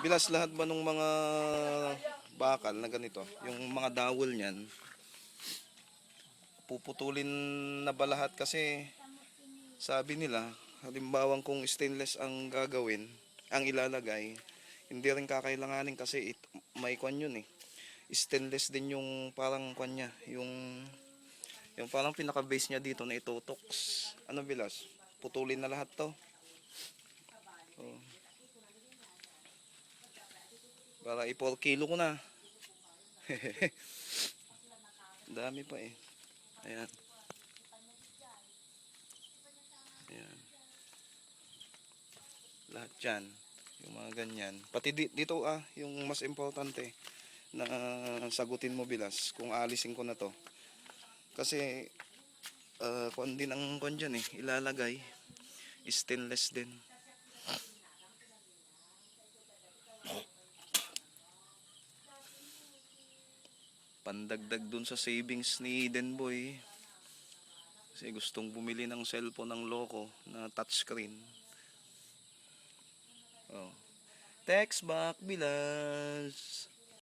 Bilas lahat ba ng mga bakal na ganito, yung mga dawol niyan, puputulin na ba lahat kasi sabi nila, halimbawang kung stainless ang gagawin, ang ilalagay, hindi rin kakailanganin kasi it, may kwan yun eh. Stainless din yung parang kwan niya, yung yung parang pinaka-base niya dito na itutox. Ano bilas? Putulin na lahat to. Oh. Para i-4 kilo ko na. Dami pa eh. Ayan. Ayan. Lahat yan. Yung mga ganyan. Pati di- dito ah, yung mas importante na sagutin mo bilas kung alisin ko na to. Kasi uh, kung din ang kung dyan eh, ilalagay. Stainless din. Pandagdag dun sa savings ni Denboy. Kasi gustong bumili ng cellphone ng loko na touchscreen. Oh. text back bilas